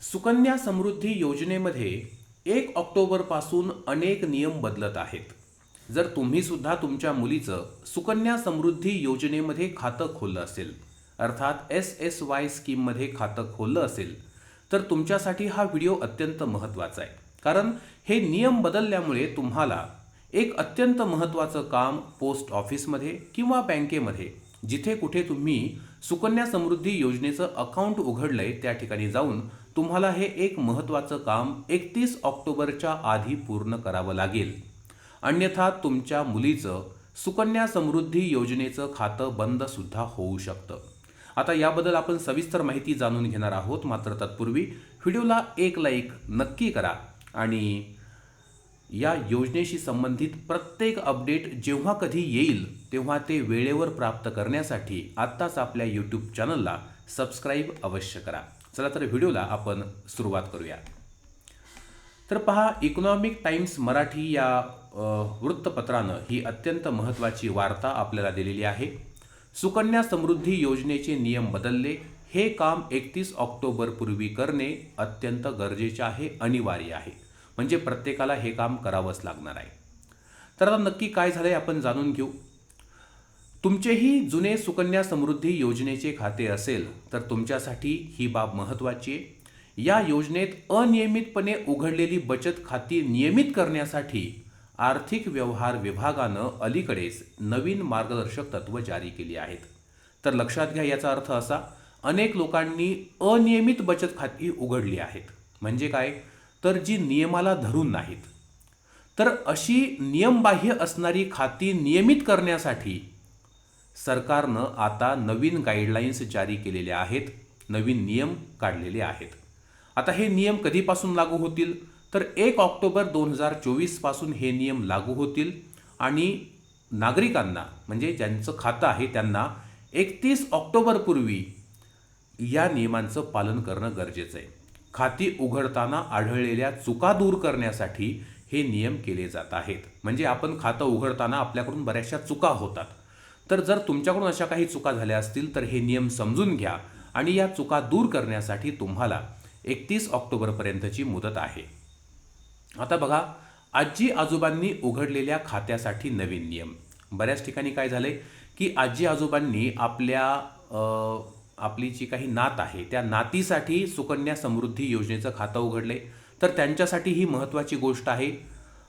सुकन्या समृद्धी योजनेमध्ये एक ऑक्टोबरपासून अनेक नियम बदलत आहेत. जर तुम्ही सुद्धा तुमच्या मुलीचं सुकन्या समृद्धी योजनेमध्ये खातं खोललं असेल अर्थात एस एस वाय स्कीममध्ये खातं खोललं असेल तर तुमच्यासाठी हा व्हिडिओ अत्यंत महत्त्वाचा आहे. कारण हे नियम बदलल्यामुळे तुम्हाला एक अत्यंत महत्त्वाचं काम पोस्ट ऑफिसमध्ये किंवा बँकेमध्ये जिथे कुठे तुम्ही सुकन्या समृद्धी योजनेचं अकाउंट उघडलंय त्या ठिकाणी जाऊन तुम्हाला हे एक महत्त्वाचं काम एकतीस ऑक्टोबरच्या आधी पूर्ण करावं लागेल. अन्यथा तुमच्या मुलीचं सुकन्या समृद्धी योजनेचं खातं बंद सुद्धा होऊ शकतं. आता याबद्दल आपण सविस्तर माहिती जाणून घेणार आहोत मात्र तत्पूर्वी व्हिडिओला एक लाईक नक्की करा आणि या योजनेशी संबंधित प्रत्येक अपडेट जेव्हा कधी येईल तेव्हा ते वेळेवर प्राप्त करण्यासाठी आत्ताच आपल्या यूट्यूब चॅनलला सबस्क्राईब अवश्य करा. चला तर व्हिडिओला आपण सुरुवात करूया. तर पहा इकॉनॉमिक टाइम्स मराठी या वृत्तपत्रानं ही अत्यंत महत्त्वाची वार्ता आपल्याला दिलेली आहे. सुकन्या समृद्धी योजनेचे नियम बदलले हे काम एकतीस ऑक्टोबरपूर्वी करणे अत्यंत गरजेचे आहे अनिवार्य आहे. म्हणजे प्रत्येकाला हे काम करावंच लागणार आहे. तर आता नक्की काय झालंय आपण जाणून घेऊ. तुमचेही जुने सुकन्या समृद्धी योजनेचे खाते असेल तर तुमच्यासाठी ही बाब महत्त्वाची आहे. या योजनेत अनियमितपणे उघडलेली बचत खाती नियमित करण्यासाठी आर्थिक व्यवहार विभागानं अलीकडेच नवीन मार्गदर्शक तत्व जारी केली आहेत. तर लक्षात घ्या याचा अर्थ असा अनेक लोकांनी अनियमित बचत खाती उघडली आहेत. म्हणजे काय? तर जी नियमाला धरून नाहीत. तर अशी नियमबाह्य असणारी खाती नियमित करण्यासाठी सरकारनं आता नवीन गाईडलाईन्स जारी केलेल्या आहेत नवीन नियम काढलेले आहेत. आता हे नियम कधीपासून लागू होतील? तर एक ऑक्टोबर दोन हजार चोवीसपासून हे नियम लागू होतील आणि नागरिकांना म्हणजे ज्यांचं खातं आहे त्यांना एकतीस ऑक्टोबरपूर्वी या नियमांचं पालन करणं गरजेचं आहे. खाती उघडताना आढळलेल्या चुका दूर करण्यासाठी हे नियम केले जात आहेत. म्हणजे आपण खातं उघडताना आपल्याकडून बऱ्याचशा चुका होतात. तर जर तुमच्याकडून अशा काही चुका झाल्या असतील तर हे नियम समजून घ्या आणि या चुका दूर करण्यासाठी तुम्हाला एकतीस ऑक्टोबरपर्यंतची मुदत आहे. आता बघा आजी आजोबांनी उघडलेल्या खात्यासाठी नवीन नियम. बऱ्याच ठिकाणी काय झाले की आजी आजोबांनी आपल्या आपली जी काही नात आहे त्या नातीसाठी सुकन्या समृद्धी योजनेचं खातं उघडले. तर त्यांच्यासाठी ही महत्त्वाची गोष्ट आहे.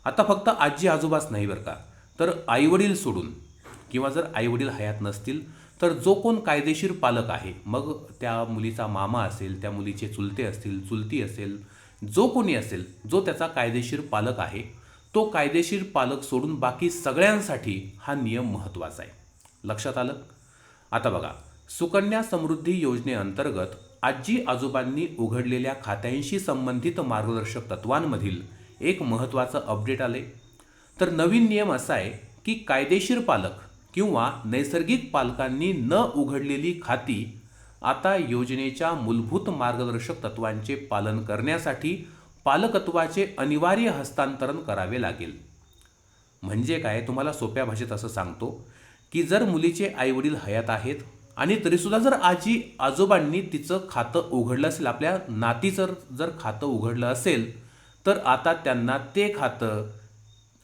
आता फक्त आजी आजोबाच नाही बरं का. तर आईवडील सोडून किंवा जर आईवडील हयात नसतील तर जो कोण कायदेशीर पालक आहे मग त्या मुलीचा मामा असेल त्या मुलीचे चुलते असतील चुलती असेल जो कोणी असेल जो त्याचा कायदेशीर पालक आहे तो कायदेशीर पालक सोडून बाकी सगळ्यांसाठी हा नियम महत्त्वाचा आहे. लक्षात आलं? आता बघा सुकन्या समृद्धी योजनेअंतर्गत आजी आजोबांनी उघडलेल्या खात्यांशी संबंधित मार्गदर्शक तत्वांमधील एक महत्त्वाचं अपडेट आले तर नवीन नियम असा आहे की कायदेशीर पालक किंवा नैसर्गिक पालकांनी न उघडलेली खाती आता योजनेच्या मूलभूत मार्गदर्शक तत्वांचे पालन करण्यासाठी पालकत्वाचे अनिवार्य हस्तांतरण करावे लागेल. म्हणजे काय? तुम्हाला सोप्या भाषेत असं सांगतो की जर मुलीचे आईवडील हयात आहेत आणि तरीसुद्धा जर आजी आजोबांनी तिचं खातं उघडलं असेल आपल्या नातीचं जर खातं उघडलं असेल तर आता त्यांना ते खातं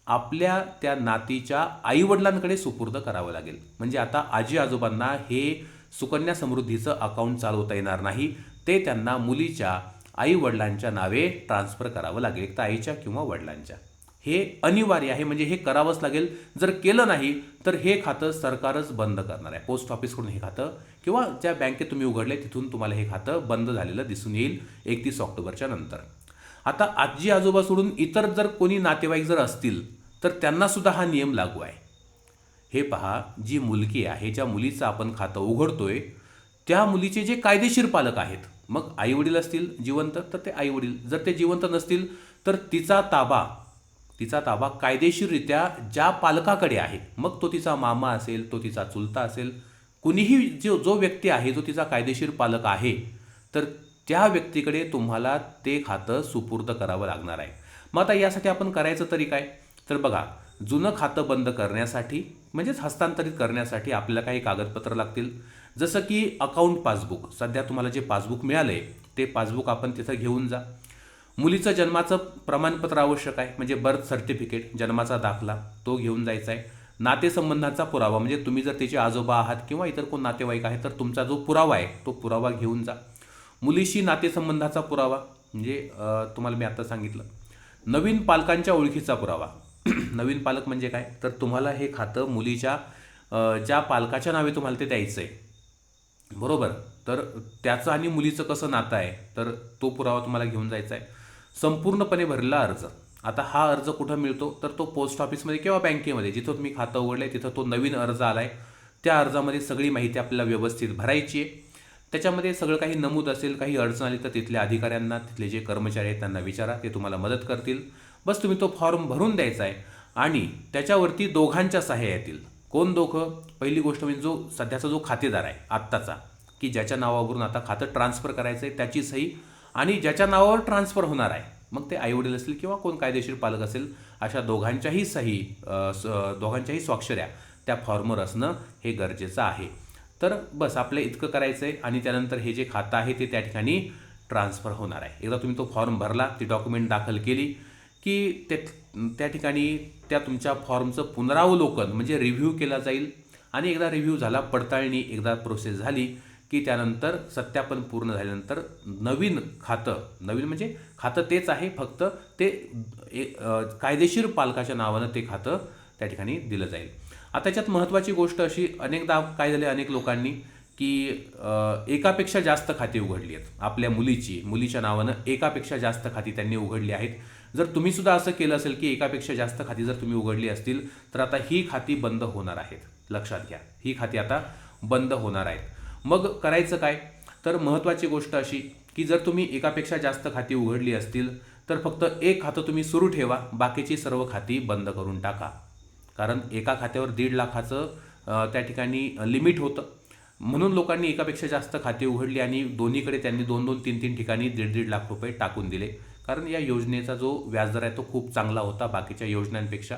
आपल्या त्या नातीच्या आईवडिलांकडे सुपूर्द करावं लागेल. म्हणजे आता आजी आजोबांना हे सुकन्या समृद्धीचं अकाउंट चालवता येणार नाही ते त्यांना मुलीच्या आईवडिलांच्या नावे ट्रान्सफर करावं लागेल एक तर आईच्या किंवा वडिलांच्या. हे अनिवार्य आहे म्हणजे हे करावंच लागेल. जर केलं नाही तर हे खातं सरकारच बंद करणार आहे. पोस्ट ऑफिसकडून हे खातं किंवा ज्या बँकेत तुम्ही उघडले तिथून तुम्हाला हे खातं बंद झालेलं दिसून येईल एकतीस ऑक्टोबरच्या नंतर. आता आजी आजोबा सोडून इतर जर कोणी नातेवाईक जर असतील तर त्यांनासुद्धा हा नियम लागू आहे. हे पहा जी मुलगी आहे ज्या मुलीचं आपण खातं उघडतोय त्या मुलीचे जे कायदेशीर पालक आहेत मग आईवडील असतील जिवंत तर ते आईवडील. जर ते जिवंत नसतील तर तिचा ताबा तिचा ताबा कायदेशीररित्या ज्या पालकाकडे आहे मग तो तिचा मामा असेल तो तिचा चुलता असेल कुणीही जो जो व्यक्ती आहे जो तिचा कायदेशीर पालक आहे तर त्या व्यक्तीकडे तुम्हाला ते खातं सुपूर्द करावं लागणार आहे. मग आता यासाठी आपण करायचं तरी काय? तर बघा जुनं खातं बंद करण्यासाठी म्हणजेच हस्तांतरित करण्यासाठी आपल्याला काही कागदपत्र लागतील. जसं की अकाउंट पासबुक सध्या तुम्हाला जे पासबुक मिळालं आहे ते पासबुक आपण तिथं घेऊन जा. मुलीचं जन्माचं प्रमाणपत्र आवश्यक आहे. म्हणजे बर्थ सर्टिफिकेट जन्माचा दाखला तो घेऊन जायचा आहे. नातेसंबंधाचा पुरावा म्हणजे तुम्ही जर तिचे आजोबा आहात किंवा इतर कोण नातेवाईक आहे तर तुमचा जो पुरावा आहे तो पुरावा घेऊन जा. मुलीशी नातेसंबंधाचा पुरावा म्हणजे तुम्हाला मी आता सांगितलं. नवीन पालकांच्या ओळखीचा पुरावा. नवीन पालक म्हणजे काय? तर तुम्हाला हे खातं मुलीच्या ज्या पालकाच्या नावे तुम्हाला ते द्यायचं आहे. बरोबर? तर त्याचं आणि मुलीचं कसं नातं आहे तर तो पुरावा तुम्हाला घेऊन जायचा आहे. संपूर्णपणे भरलेला अर्ज. आता हा अर्ज कुठं मिळतो? तर तो पोस्ट ऑफिसमध्ये किंवा बँकेमध्ये जिथं तुम्ही खातं उघडलं आहे तिथं तो नवीन अर्ज आला आहे त्या अर्जामध्ये सगळी माहिती आपल्याला व्यवस्थित भरायची आहे. त्याच्यामध्ये सगळं काही नमूद असेल काही अडचण आली तर तिथल्या अधिकाऱ्यांना तिथले जे कर्मचारी आहेत त्यांना विचारा. ते तुम्हाला मदत करतील. बस तुम्ही तो फॉर्म भरून द्यायचा आहे. आणि त्याच्यावरती दोघांच्या सहाय्या येतील कोण दोघं? पहिली गोष्ट म्हणजे जो सध्याचा जो खातेदार आहे आत्ताचा की ज्याच्या नावावरून आता खातं ट्रान्सफर करायचं आहे त्याची सही आणि ज्याच्या नावावर ट्रान्सफर होणार आहे. मग ते आईवडील असतील किंवा कोण कायदेशीर पालक असेल अशा दोघांच्याही सही स- दोघांच्याही स्वाक्षऱ्या त्या फॉर्मवर असणं हे गरजेचं आहे. तर बस आपलं इतकं करायचं आहे आणि त्यानंतर हे जे खातं आहे ते त्या ठिकाणी ट्रान्सफर होणार आहे. एकदा तुम्ही तो फॉर्म भरला ती डॉक्युमेंट दाखल केली की ते त्या ठिकाणी त्या तुमच्या फॉर्मचं पुनरावलोकन म्हणजे रिव्ह्यू केला जाईल आणि एकदा रिव्ह्यू झाला पडताळणी एकदा प्रोसेस झाली की त्यानंतर सत्यापन पूर्ण झाल्यानंतर नवीन खातं नवीन म्हणजे खातं तेच आहे फक्त ते ए- कायदेशीर पालकाच्या नावानं ते खातं त्या ठिकाणी दिलं जाईल. आता त्याच्यात महत्त्वाची गोष्ट अशी अनेकदा काय झाले अनेक लोकांनी की एकापेक्षा जास्त खाती उघडली आहेत. आपल्या मुलीची मुलीच्या नावानं एकापेक्षा जास्त खाती त्यांनी उघडली आहेत. जर तुम्ही सुद्धा असं केलं असेल की एकापेक्षा जास्त खाती जर तुम्ही उघडली असतील तर आता ही खाती बंद होणार आहेत. लक्षात घ्या ही खाती आता बंद होणार आहेत. मग करायचं काय? तर महत्त्वाची गोष्ट अशी की जर तुम्ही एकापेक्षा जास्त खाती उघडली असतील तर फक्त एक खातं तुम्ही सुरू ठेवा बाकीची सर्व खाती बंद करून टाका. कारण एका खात्यावर दीड लाखाचं त्या ठिकाणी लिमिट होतं. म्हणून लोकांनी एकापेक्षा जास्त खाती उघडली आणि दोन्हीकडे त्यांनी दोन दोन तीन तीन ठिकाणी दीड दीड लाख रुपये टाकून दिले. कारण या योजनेचा जो व्याजदर आहे तो खूप चांगला होता बाकीच्या योजनांपेक्षा.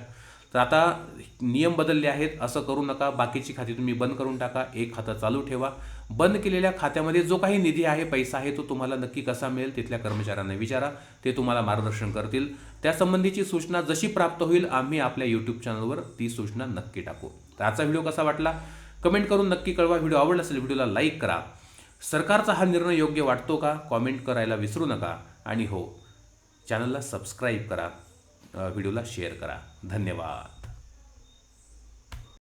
तर आता नियम बदलले आहेत असं करू नका बाकीची खाती तुम्ही बंद करून टाका एक खातं चालू ठेवा. बंद केलेल्या खात्यामध्ये जो काही निधी आहे पैसा आहे तो तुम्हाला नक्की कसा मिळेल तिथल्या कर्मचाऱ्यांना विचारा ते तुम्हाला मार्गदर्शन करतील. त्यासंबंधीची सूचना जशी प्राप्त होईल आम्ही आपल्या यूट्यूब चॅनलवर ती सूचना नक्की टाकू. तर आजचा व्हिडिओ कसा वाटला? कमेंट करून नक्की कळवा. व्हिडिओ आवडला असेल व्हिडिओला लाईक करा. सरकारचा हा निर्णय योग्य वाटतो का? कॉमेंट करायला विसरू नका. आणि हो चॅनलला सबस्क्राईब करा. व्हिडिओला शेअर करा. धन्यवाद.